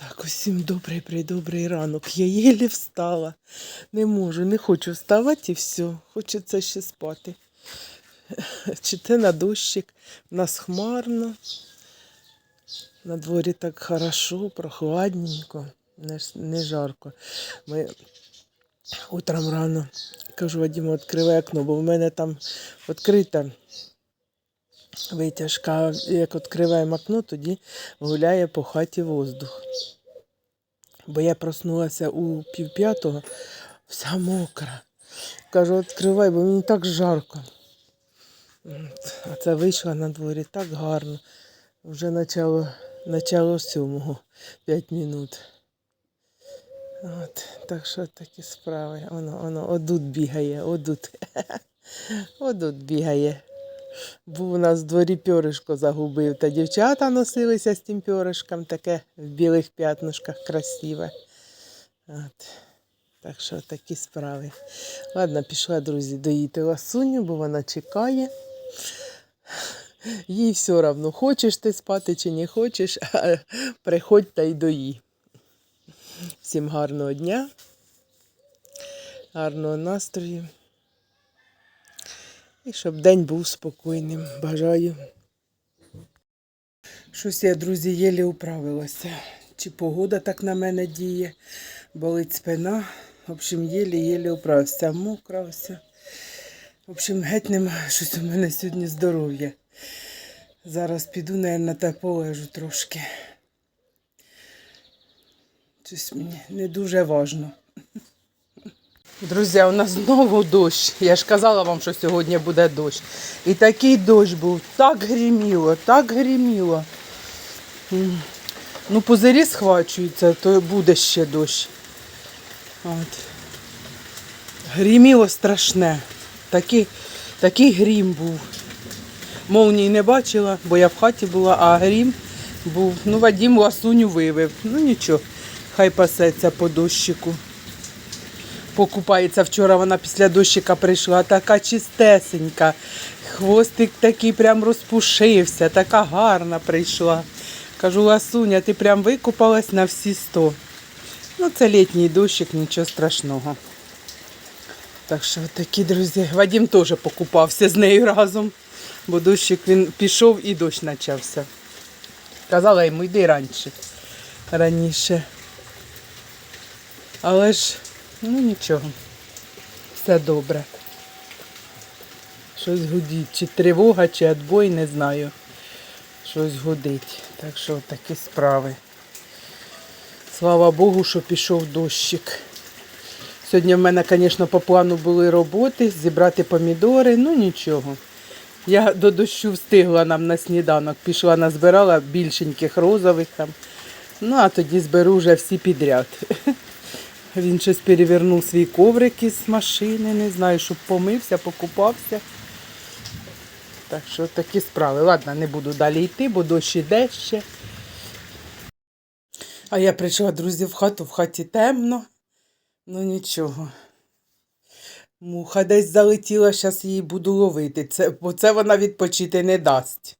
Так, усім добрий придобрий ранок. Я єлі встала. Не можу, не хочу вставати і все. Хочеться ще спати. Чите на дощик, в нас хмарно. На дворі так хорошо, прохладненько, не, не жарко. Ми утром рано кажу, Вадиму, відкривай окно, бо в мене там відкрита витяжка. Як відкриваємо окно, тоді гуляє по хаті воздух. Бо я проснулася у півп'ятого, вся мокра. Кажу, відкривай, бо мені так жарко. А це вийшла на дворі так гарно. Вже начало, начало сьомого, 5 минут. От, так що такі справи. Воно, воно, одут бігає, одут. Одут бігає. Був у нас в дворі пьоришко загубив, та дівчата носилися з тим пьоришком, таке в білих п'ятнушках красиве. От. Так що такі справи. Ладно, пішла, друзі, доїти ласуню, бо вона чекає. Їй все одно, хочеш ти спати чи не хочеш, а приходь та й дої. Всім гарного дня, гарного настрою. І щоб день був спокійним. Бажаю. Щось я, друзі, єлі управилася. Чи погода так на мене діє, болить спина. В общем, єлі-єлі управився, мокра вся. В общем, геть нема щось у мене сьогодні здоров'я. Зараз піду, мабуть, та полежу трошки. Щось мені не дуже важно. Друзі, у нас знову дощ. Я ж казала вам, що сьогодні буде дощ. І такий дощ був, так гриміло, так гриміло. М. Ну, пузирі схвачуються, то буде ще дощ. От. Гриміло страшне. Такий, такий грім був. Молнії не бачила, бо я в хаті була, а грім був. Ну, Вадім ласуню вивив. Ну нічого, хай пасеться по дощику покупається. Вчора вона після дощика прийшла, така чистесенька. Хвостик такий прям розпушився, така гарна прийшла. Кажу, Ласуня, ти прям викупалась на всі сто. Ну, це літній дощик, нічого страшного. Так що такі, друзі. Вадим теж покупався з нею разом, бо дощик він пішов і дощ почався. Казала йому, йди раніше. Раніше. Але ж Ну нічого, все добре. Щось гудить, чи тривога, чи відбой, не знаю. Щось гудить. Так що такі справи. Слава Богу, що пішов дощик. Сьогодні в мене, звісно, по плану були роботи, зібрати помідори, ну нічого. Я до дощу встигла нам на сніданок, пішла назбирала більшеньких розових там. Ну, а тоді зберу вже всі підряд. Він щось перевернув свій коврик із машини, не знаю, щоб помився, покупався. Так що такі справи. Ладно, не буду далі йти, бо дощ іде ще. А я прийшла, друзі, в хату, в хаті темно. Ну нічого. Муха десь залетіла, зараз її буду ловити, це, бо це вона відпочити не дасть.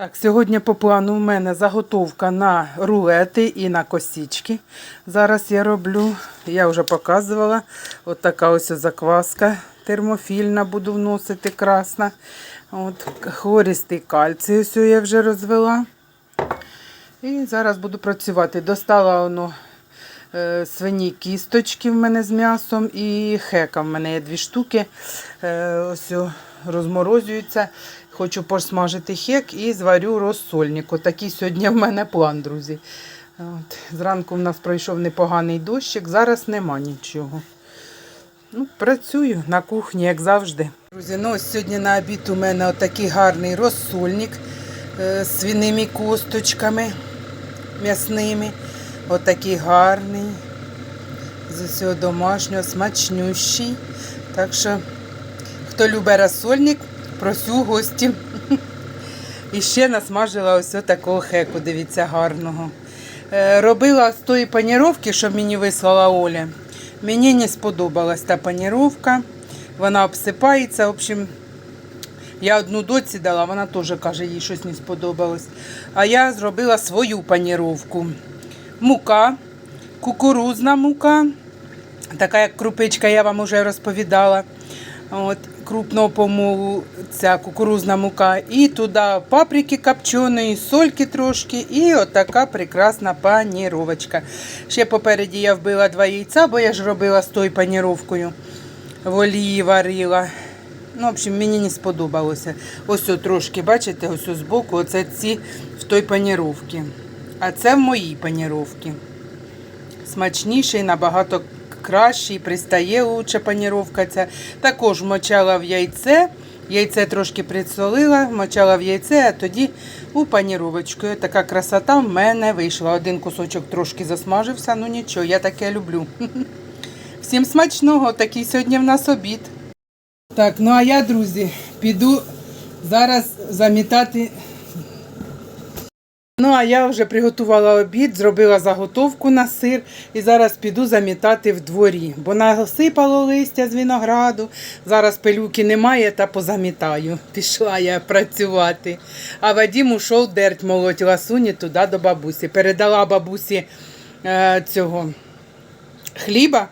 Так, сьогодні по плану у мене заготовка на рулети і на косички. Зараз я роблю, я вже показувала, от така ось закваска термофільна буду вносити красна. От, хлористий кальцій, ось я вже розвела. І зараз буду працювати. Достала воно е, свині кісточки в мене з м'ясом і хека в мене є дві штуки. Е, ось розморозюються. Хочу посмажити хек і зварю розсольник. Отакий сьогодні в мене план, друзі. От. Зранку в нас пройшов непоганий дощик, зараз нема нічого. Ну, Працюю на кухні, як завжди. Друзі, ну ось сьогодні на обід у мене отакий гарний розсольник е, з свиними косточками м'ясними. Отакий гарний. З усього домашнього, смачнющий. Так що, хто любить розсольник, просю гості. І ще насмажила ось такого хеку, дивіться, гарного. Е, Робила з тої паніровки, що мені вислала Оля. Мені не сподобалась та паніровка. Вона обсипається. В общем, я одну доці дала, вона теж каже, їй щось не сподобалось. А я зробила свою паніровку. мука, кукурузна мука, така як крупичка, я вам вже розповідала. От, крупного помолу ця кукурузна мука. І туди паприки копченої, сольки трошки, і отака прекрасна паніровочка. Ще попереді я вбила два яйця, бо я ж робила з тою паніровкою. В олії варила. Ну, в общем, мені не сподобалося. Ось трошки, бачите, ось збоку, оце ці в той паніровці. А це в моїй паніровці. Смачніший, набагато кращий, пристає лучше паніровка ця. Також мочала в яйце. Яйце трошки присолила, мочала в яйце, а тоді у паніровочку. Така красота в мене вийшла. Один кусочок трошки засмажився, ну нічого, я таке люблю. Всім смачного, такий сьогодні в нас обід. Так, ну а я, друзі, піду зараз замітати. Ну, а я вже приготувала обід, зробила заготовку на сир і зараз піду замітати в дворі, бо насипало листя з винограду. Зараз пилюки немає та позамітаю. Пішла я працювати. А Вадім ушов дерть молоть ласуні туди до бабусі. Передала бабусі е, цього хліба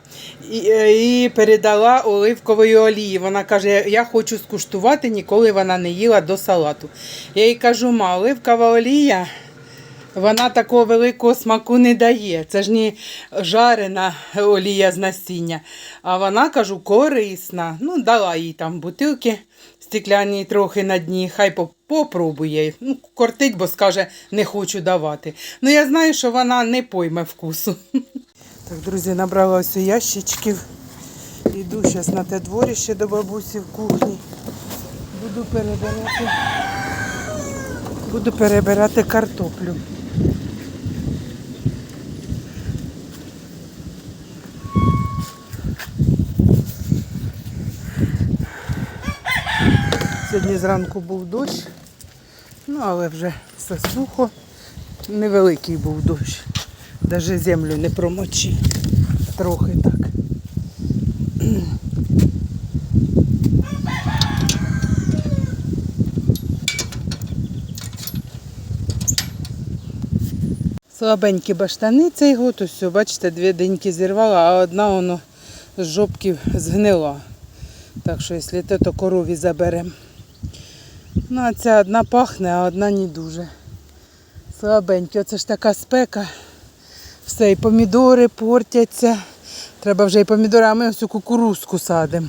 і, е, і передала оливкової олії. Вона каже, я хочу скуштувати, ніколи вона не їла до салату. Я їй кажу, ма, оливкова олія. Вона такого великого смаку не дає. Це ж не жарена олія з насіння. А вона, кажу, корисна. Ну, дала їй там бутилки стекляні трохи на дні, хай попробує. Ну, кортить, бо скаже, не хочу давати. Ну, я знаю, що вона не пойме вкусу. Так, друзі, набрала ось ящичків. Йду зараз на те дворище до бабусі в кухні. Буду перебирати. Буду перебирати картоплю. Сьогодні зранку був дощ, ну але вже все сухо. Невеликий був дощ. Навіть землю не промочив. Трохи так. Слабенькі баштани цей год, ось, бачите, дві деньки зірвала, а одна воно з жопків згнила. Так що, якщо те, то корові заберемо. Ну, а ця одна пахне, а одна не дуже. Слабенькі, оце ж така спека. Все, і помідори портяться. Треба вже і помідори, а ми у кукурузку садимо.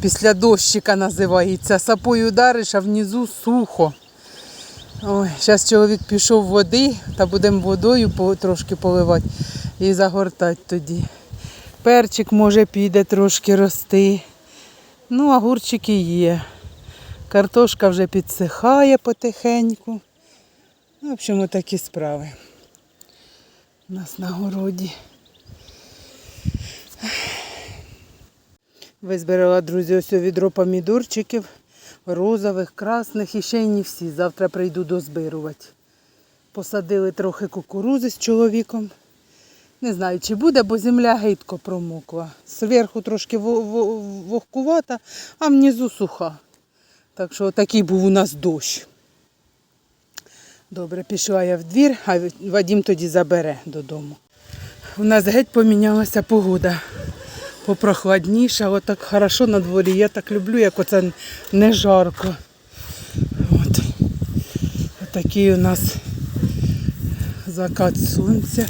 Після дощика називається. Сапою удариш, а внизу сухо. Ой, зараз чоловік пішов води, та будемо водою трошки поливати і загортати тоді. Перчик може піде трошки рости. Ну, огурчики є. Картошка вже підсихає потихеньку. Ну, в общем, такі справи. У нас на городі. Визбирала, друзі, ось відро помідорчиків, розових, красних і ще й не всі. Завтра прийду дозбирувати. Посадили трохи кукурузи з чоловіком. Не знаю, чи буде, бо земля гидко промокла. Зверху трошки во- во- вогкувата, а внизу суха. Так що такий був у нас дощ. Добре, пішла я в двір, а Вадім тоді забере додому. У нас геть помінялася погода. Попрохладніше, але так хорошо на дворі. Я так люблю, як оце не жарко. От. Отакий у нас закат сонця.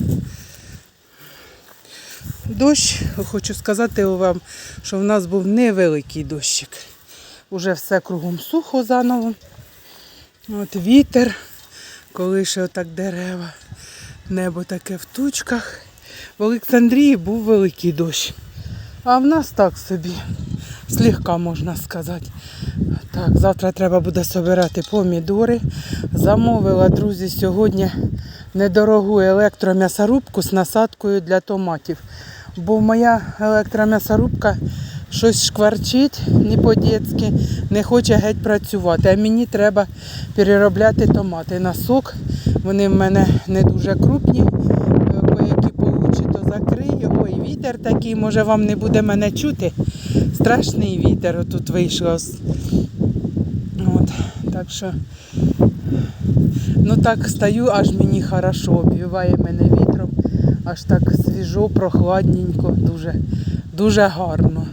Дощ, хочу сказати вам, що в нас був невеликий дощик. Уже все кругом сухо заново. От вітер, коли ще отак дерева, небо таке в тучках. В Олександрії був великий дощ. А в нас так собі, слегка можна сказати. Так, завтра треба буде собирати помідори. Замовила, друзі, сьогодні недорогу електром'ясорубку з насадкою для томатів. Бо моя електром'ясорубка щось шкварчить не по-дєцьки, не хоче геть працювати. А мені треба переробляти томати на сок. Вони в мене не дуже крупні. Які получі, то закрию. Ой, вітер такий, може вам не буде мене чути. Страшний вітер отут вийшло. От, так що, ну так стою, аж мені хорошо, обвіває мене вітром. Аж так свіжо, прохладненько, дуже, дуже гарно.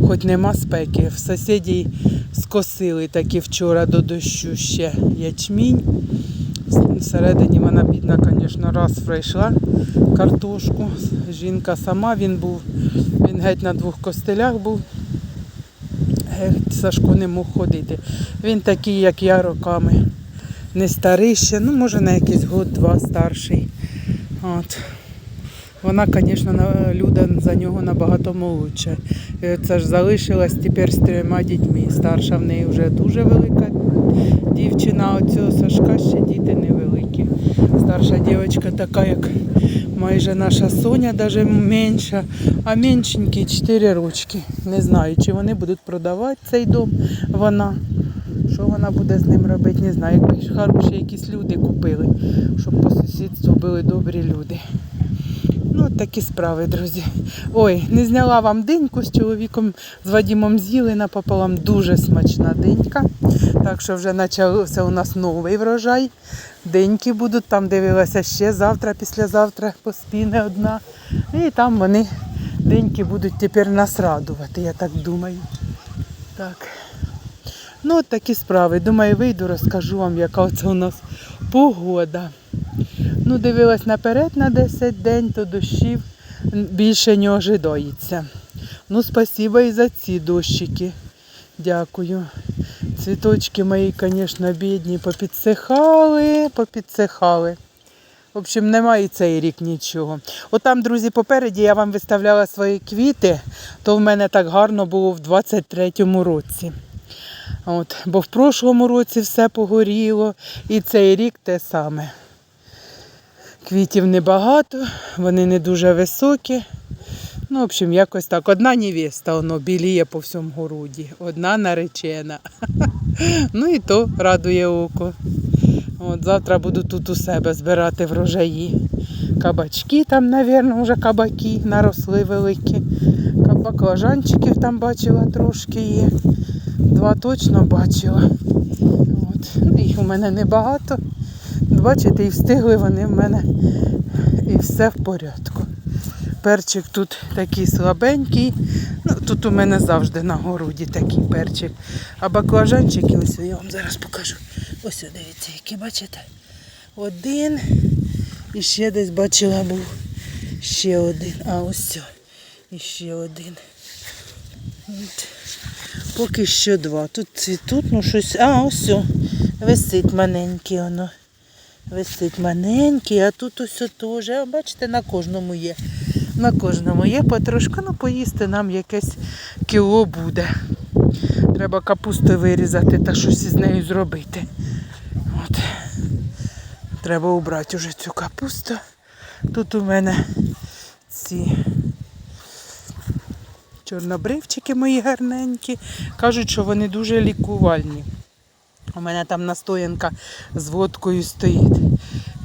Хоч нема спеки. В сусідів скосили таки вчора до дощу ще ячмінь. Всередині вона бідна, звісно, раз прийшла картошку. Жінка сама, він був, він геть на двох костелях був. Геть Сашко не мог ходити. Він такий, як я, роками. Не старий ще, ну може на якийсь год-два старший. От. Вона, звісно, Люда за нього набагато молодша. Це ж залишилась тепер з трьома дітьми. Старша в неї вже дуже велика дівчина, а цього Сашка ще діти невеликі. Старша дівчинка така, як майже наша Соня, навіть менша, а меншенькі 4 рочки. Не знаю, чи вони будуть продавати цей дом. Вона. Що вона буде з ним робити, не знаю. Якби хороші якісь люди купили, щоб по сусідству були добрі люди. Ну, такі справи, друзі. Ой, не зняла вам диньку з чоловіком, з Вадімом з'їли напополам. Дуже смачна динька. Так що вже почався у нас новий врожай. Деньки будуть, там дивилася ще завтра, післязавтра поспіне одна. І там вони деньки будуть тепер нас радувати, я так думаю. Так. Ну, от такі справи. Думаю, вийду, розкажу вам, яка оце у нас погода. Ну, дивилась наперед на 10 день, то дощів більше не ожидається. Ну, спасибо і за ці дощики. Дякую. Цвіточки мої, звісно, бідні, попідсихали, попідсихали. В общем, немає цей рік нічого. Отам, друзі, попереді я вам виставляла свої квіти, то в мене так гарно було в 23-му році. От, бо в прошлому році все погоріло, і цей рік те саме. Квітів небагато, вони не дуже високі. Ну, в общем, якось так. Одна невеста, воно біліє по всьому городі, одна наречена. Ну і то радує око. От, завтра буду тут у себе збирати врожаї. Кабачки там, мабуть, вже кабаки наросли великі. Баклажанчиків там бачила трошки є. Два точно бачила. От. Ну, Їх у мене небагато. Бачите, і встигли вони в мене і все в порядку. Перчик тут такий слабенький. Ну, тут у мене завжди на городі такий перчик. А баклажанчики, ось я вам зараз покажу. Ось дивіться, які бачите. Один. І ще десь бачила був ще один. А ось все. І ще один. От. Поки що два. Тут цвітуть, ну щось. А, ось все. Висить маленький воно. Висить маленький, а тут ось теж. А Бачите, на кожному є. На кожному є потрошку, ну поїсти нам якесь кіло буде. Треба капусту вирізати та щось із нею зробити. От. Треба убрати вже цю капусту. Тут у мене ці чорнобривчики мої гарненькі. Кажуть, що вони дуже лікувальні. У мене там настоянка з водкою стоїть.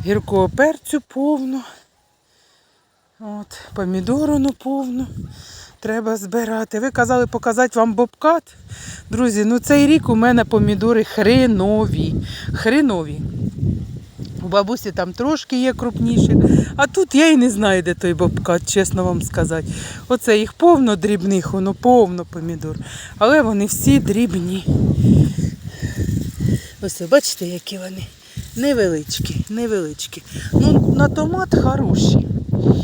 Гіркого перцю повно. От, помідору ну повно. Треба збирати. Ви казали показати вам бобкат. Друзі, ну цей рік у мене помідори хренові. Хренові. У бабусі там трошки є крупніші, а тут я і не знаю, де той бобкат, чесно вам сказати. Оце їх повно дрібних, воно повно помідор. Але вони всі дрібні. Ось бачите, які вони невеличкі, невеличкі. Ну, на томат хороші.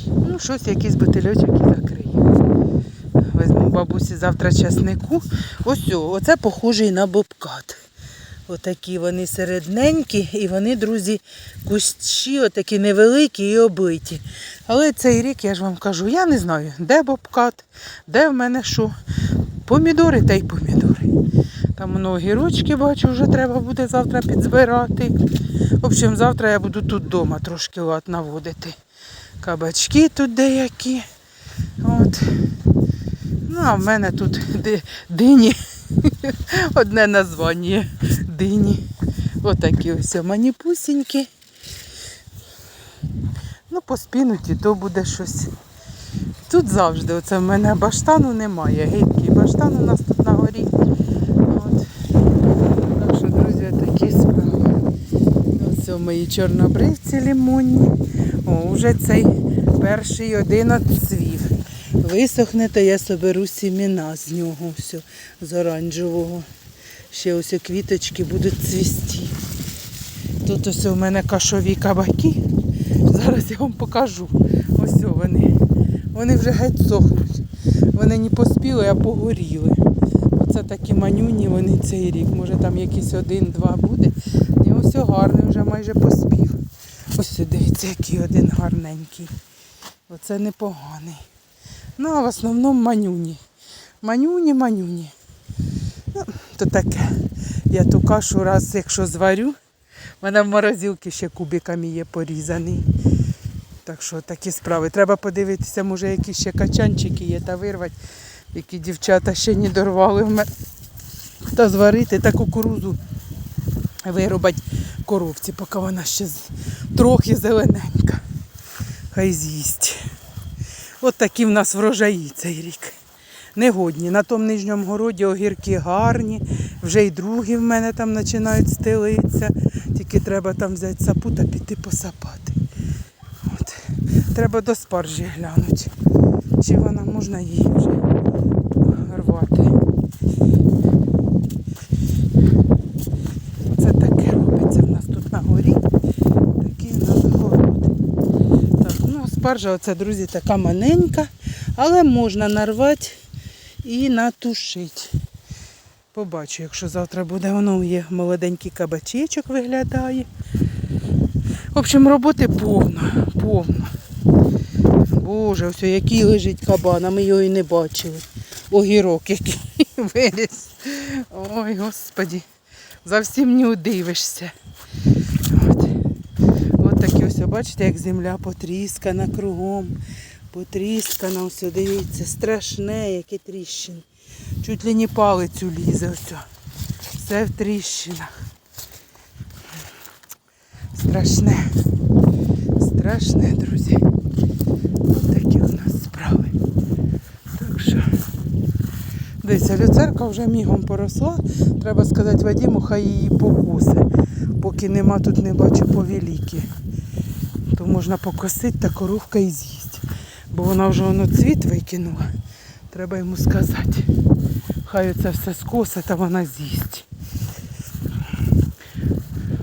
Ну, щось якийсь бутильочок і закриє. Візьму бабусі завтра часнику. Ось, оце похожий на бобкат. Отакі вони середненькі, і вони, друзі, кущі, отакі невеликі і обиті. Але цей рік, я ж вам кажу, я не знаю, де бобкат, де в мене що. Помідори та й помідори. Там воно огірочки бачу, вже треба буде завтра підзбирати. В общем, завтра я буду тут вдома трошки лад наводити. Кабачки тут деякі. От. Ну, а в мене тут дині. Одне названня дині. Отакі ось маніпусінькі. Ну, поспінуть і то буде щось. Тут завжди, оце в мене баштану немає. Гидкий баштан у нас тут на горі. От. Так що, друзі, такі справи. Мої чорнобривці лимонні. О, вже цей Перший один отцвів. Висохне, то я соберу сіміна з нього, все, з оранжевого. Ще ось квіточки будуть цвісти. Тут ось у мене кашові кабаки. Зараз я вам покажу. Ось вони. Вони вже геть сохнуть. Вони не поспіли, а погоріли. Оце такі манюні вони цей рік. Може там якийсь один-два буде. І ось гарний вже майже поспів. Ось дивіться, який один гарненький. Оце непоганий. Ну, а в основному манюні. Манюні, манюні. Ну, то таке. Я ту кашу раз, якщо зварю, в мене в морозилці ще кубиками є порізаний. Так що такі справи. Треба подивитися, може якісь ще качанчики є та вирвати, які дівчата ще не дорвали в мене. Та зварити та кукурузу вирубати коровці, поки вона ще трохи зелененька. Хай з'їсть. От такі в нас врожаї цей рік. Негодні. На тому нижньому городі огірки гарні, вже й другі в мене там починають стелитися. Тільки треба там взяти сапу та піти посапати. От. Треба до спаржі глянути. Чи вона можна її вже рвати. Це таке робиться в нас тут на горі. Такий у нас город. Так, ну, спаржа, оце, друзі, така маленька, але можна нарвати і натушити. Побачу, якщо завтра буде, воно є молоденький кабачечок виглядає. В общем, роботи повно, повно. Боже, ось який лежить кабан, а ми його і не бачили. Огірок який виріс. Ой, господі, зовсім не удивишся. От. От такі ось, бачите, як земля потріскана кругом. Потріскана, ось, дивіться, страшне, які тріщини. Чуть ли не палицю лізе ось. Все в тріщинах. Страшне. Страшне, друзі. Ось такі у нас справи. Так що. Дивіться, люцерка вже мігом поросла. Треба сказати Вадіму, хай її покусе. Поки нема тут не бачу повеліки. То можна покосити та коровка і з'їсть. Бо вона вже воно цвіт викинула. Треба йому сказати. Хай це все скосе та вона з'їсть.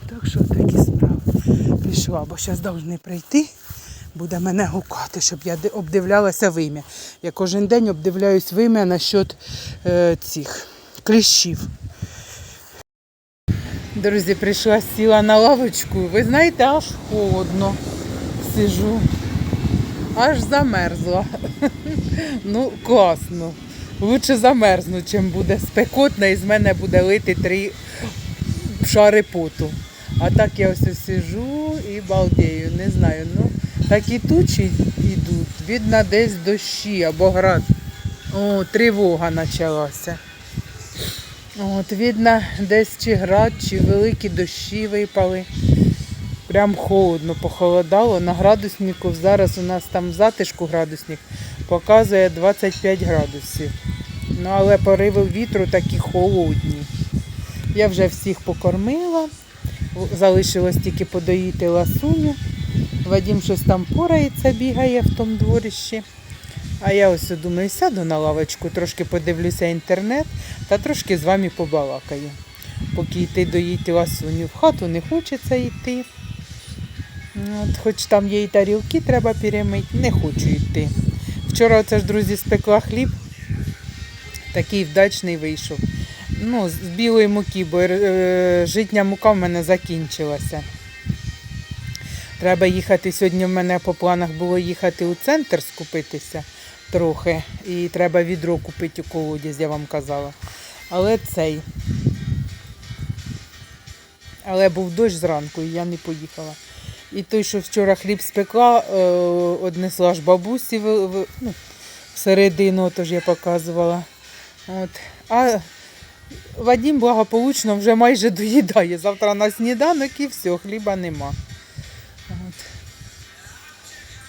Так що такі справи. Пішла, бо зараз повинні прийти. Буде мене гукати, щоб я обдивлялася вим'я. Я кожен день обдивляюсь вим'я насчет е, цих кліщів. Друзі, прийшла, сіла на лавочку. Ви знаєте, аж холодно сижу. Аж замерзла. Ну, класно. Лучше замерзну, чим буде спекотно і з мене буде лити три шари поту. А так я ось сижу і балдею, не знаю. Ну, такі тучі йдуть. Видно, десь дощі або град. О, тривога почалася. От, видно, десь чи град, чи великі дощі випали. Прям холодно, похолодало. На градуснику зараз у нас там затишку градусник показує 25 градусів. Ну, але пориви вітру такі холодні. Я вже всіх покормила. Залишилось тільки подоїти ласуню. Вадим щось там порається, бігає в тому дворищі. А я ось думаю, сяду на лавочку, трошки подивлюся інтернет та трошки з вами побалакаю. Поки йти доїти ласуню в хату не хочеться йти. От, хоч там є і тарілки, треба перемити, не хочу йти. Вчора оце ж, друзі, спекла хліб, такий вдачний вийшов. Ну, з білої муки, бо е, житня мука в мене закінчилася. Треба їхати. Сьогодні в мене по планах було їхати у центр скупитися трохи. І треба відро купити у колодязь, я вам казала. Але цей. Але був дощ зранку, і я не поїхала. І той, що вчора хліб спекла, е, однесла ж бабусі ну, всередину, тож я показувала. От. А Вадим благополучно вже майже доїдає. Завтра на сніданок і все, хліба нема. От.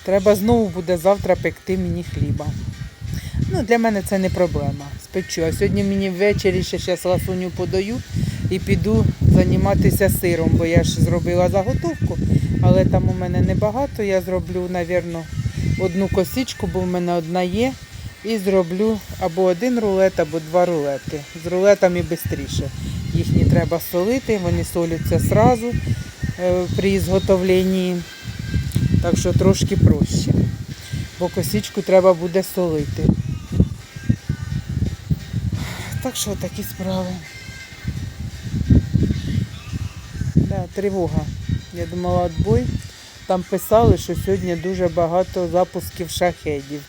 Треба знову буде завтра пекти мені хліба. Ну, для мене це не проблема. Спечу. А сьогодні мені ввечері ще зараз ласуню подаю і піду займатися сиром, бо я ж зробила заготовку, але там у мене небагато. Я зроблю, напевно, одну косичку, бо в мене одна є. І зроблю або один рулет, або два рулети. З рулетами швидше. Їх не треба солити, вони соляться одразу е, при ізготовленні. Так що трошки проще. Бо косичку треба буде солити. Так що такі справи. Тривога. Я думала відбой. Там писали, що сьогодні дуже багато запусків шахедів.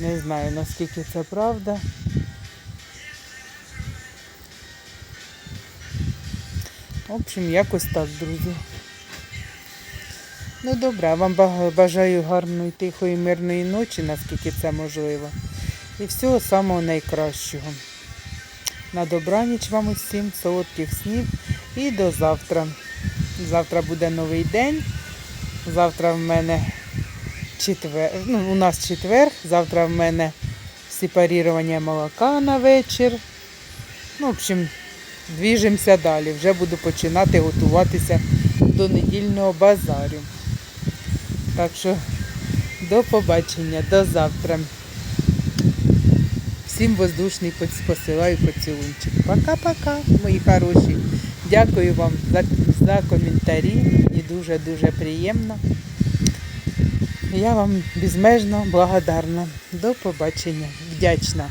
Не знаю наскільки це правда. В общем, якось так, друзі. Ну добре, вам бажаю гарної, тихої, мирної ночі, наскільки це можливо. І всього самого найкращого. На добраніч вам усім, солодких снів і до завтра. Завтра буде новий день. Завтра в мене четвер. Ну, у нас четвер. Завтра в мене сепарірування молока на вечір. Ну, в общем, двіжимося далі. Вже буду починати готуватися до недільного базарю. Так що до побачення, до завтра. Всім воздушний посилаю поцілунчик. Пока-пока, мої хороші. Дякую вам за, за коментарі і дуже-дуже приємно. Я вам безмежно благодарна. До побачення. Вдячна.